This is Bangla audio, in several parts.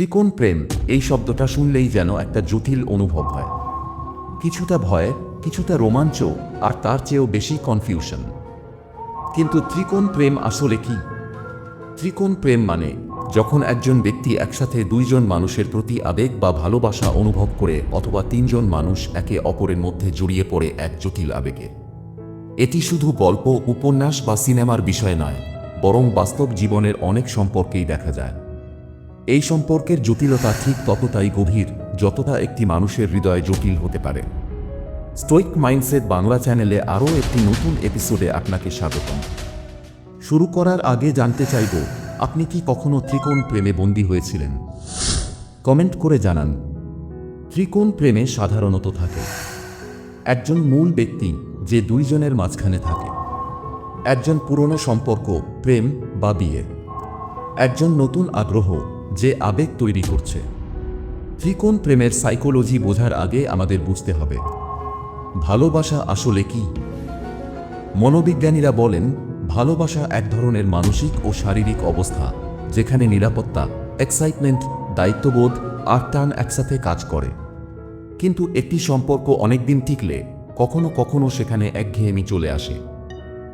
ত্রিকোণ প্রেম, এই শব্দটা শুনলেই যেন একটা জটিল অনুভব হয়। কিছুটা ভয়, কিছুটা রোমাঞ্চ আর তার চেয়েও বেশি কনফিউশন কিন্তু ত্রিকোণ প্রেম আসলে কি? ত্রিকোণ প্রেম মানে যখন একজন ব্যক্তি একসাথে দুইজন মানুষের প্রতি আবেগ বা ভালোবাসা অনুভব করে অথবা তিনজন মানুষ একে অপরের মধ্যে জড়িয়ে পড়ে এক জটিল আবেগে। এটি শুধু গল্প, উপন্যাস বা সিনেমার বিষয় নয়, বরং বাস্তব জীবনের অনেক সম্পর্কেই দেখা যায়। এই সম্পর্কের জটিলতা ঠিক ততটাই গভীর, যতটা একটি মানুষের হৃদয় জটিল হতে পারে। স্টোইক মাইন্ডসেট বাংলা চ্যানেলে আরও একটি নতুন এপিসোডে আপনাকে স্বাগতম। শুরু করার আগে জানতে চাইব, আপনি কি কখনো ত্রিকোণ প্রেমে বন্দী হয়েছিলেন? কমেন্ট করে জানান। ত্রিকোণ প্রেমে সাধারণত থাকে। একজন মূল ব্যক্তি যে দুইজনের মাঝখানে থাকে। একজন পুরনো সম্পর্ক, প্রেম বা বিয়ে। একজন নতুন আগ্রহ যে আবেগ তৈরি করছে। ত্রিকোণ প্রেমের সাইকোলজি বোঝার আগে আমাদের বুঝতে হবে, ভালোবাসা আসলে কি? মনোবিজ্ঞানীরা বলেন, ভালোবাসা এক ধরনের মানসিক ও শারীরিক অবস্থা, যেখানে নিরাপত্তা এক্সাইটমেন্ট দায়িত্ববোধ আর টান একসাথে কাজ করে। কিন্তু একটি সম্পর্ক অনেকদিন টিকলে কখনো কখনো সেখানে একঘেয়েমি চলে আসে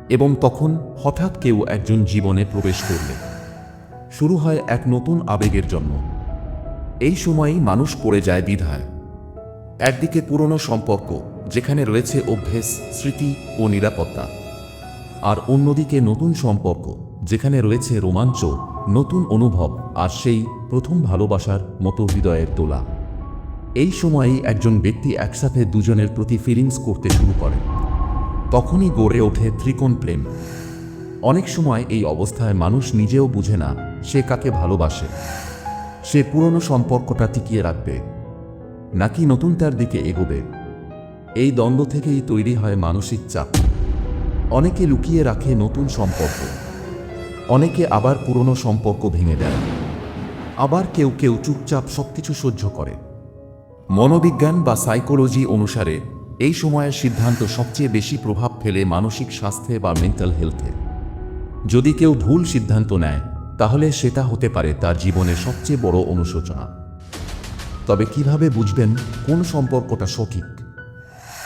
এবং তখন হঠাৎ কেউ একজন জীবনে প্রবেশ করলে। শুরু হয় এক নতুন আবেগের জন্ম। এই সময়েই মানুষ পড়ে যায় বিধায় একদিকে পুরনো সম্পর্ক, যেখানে রয়েছে অভ্যেস, স্মৃতি ও নিরাপত্তা। আর অন্যদিকে নতুন সম্পর্ক, যেখানে রয়েছে রোমাঞ্চ, নতুন অনুভব আর সেই প্রথম ভালোবাসার মতো হৃদয়ের তোলা। এই সময়েই একজন ব্যক্তি একসাথে দুজনের প্রতি ফিলিংস করতে শুরু করে। তখনই গড়ে ওঠে ত্রিকোণ প্রেম। অনেক সময় এই অবস্থায় মানুষ নিজেও বুঝে না সে কাকে ভালোবাসে। সে পুরনো সম্পর্কটা টিকিয়ে রাখবে, নাকি নতুন তার দিকে এগোবে। এই দ্বন্দ্ব থেকেই তৈরি হয় মানসিক চাপ। অনেকে লুকিয়ে রাখে নতুন সম্পর্ক। অনেকে আবার পুরনো সম্পর্ক ভেঙে দেয়। আবার কেউ কেউ চুপচাপ সবকিছু সহ্য করে। মনোবিজ্ঞান বা সাইকোলজি অনুসারে এই সময়ের সিদ্ধান্ত সবচেয়ে বেশি প্রভাব ফেলে মানসিক স্বাস্থ্যে বা মেন্টাল হেলথে। যদি কেউ ভুল সিদ্ধান্ত নেয়, তাহলে সেটা হতে পারে তার জীবনের সবচেয়ে বড় অনুশোচনা। তবে কীভাবে বুঝবেন কোন সম্পর্কটা সঠিক?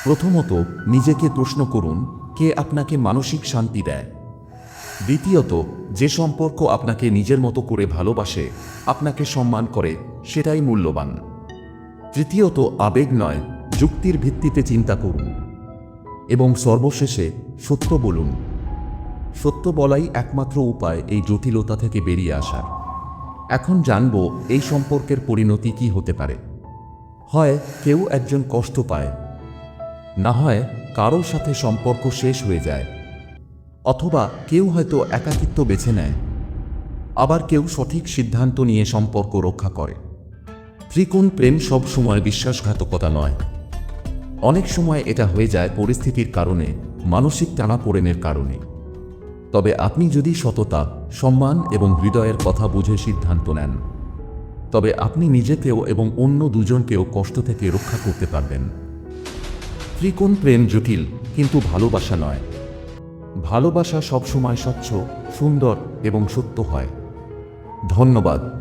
প্রথমত নিজেকে প্রশ্ন করুন, কে আপনাকে মানসিক শান্তি দেয়? দ্বিতীয়ত, যে সম্পর্ক আপনাকে নিজের মতো করে ভালোবাসে, আপনাকে সম্মান করে, সেটাই মূল্যবান। তৃতীয়ত, আবেগ নয়, যুক্তির ভিত্তিতে চিন্তা করুন। এবং সর্বশেষে সত্য বলুন। সত্য বলাই একমাত্র উপায় এই জটিলতা থেকে বেরিয়ে আসার। এখন জানব এই সম্পর্কের পরিণতি কি হতে পারে। হয় কেউ একজন কষ্ট পায়, না হয় কারোর সাথে সম্পর্ক শেষ হয়ে যায়, অথবা কেউ হয়তো একাকিত্ব বেছে নেয়, আবার কেউ সঠিক সিদ্ধান্ত নিয়ে সম্পর্ক রক্ষা করে। ত্রিকোণ প্রেম সব সময় বিশ্বাসঘাতকতা নয়। অনেক সময় এটা হয়ে যায় পরিস্থিতির কারণে, মানসিক টানাপোড়েনের কারণে। তবে আপনি যদি সততা, সম্মান এবং হৃদয়ের কথা বুঝে সিদ্ধান্ত নেন, তবে আপনি নিজেকেও এবং অন্য দুজনকেও কষ্ট থেকে রক্ষা করতে পারবেন। ত্রিকোণ প্রেম জটিল, কিন্তু ভালোবাসা নয়। ভালোবাসা সবসময় স্বচ্ছ, সুন্দর এবং সত্য হয়। ধন্যবাদ।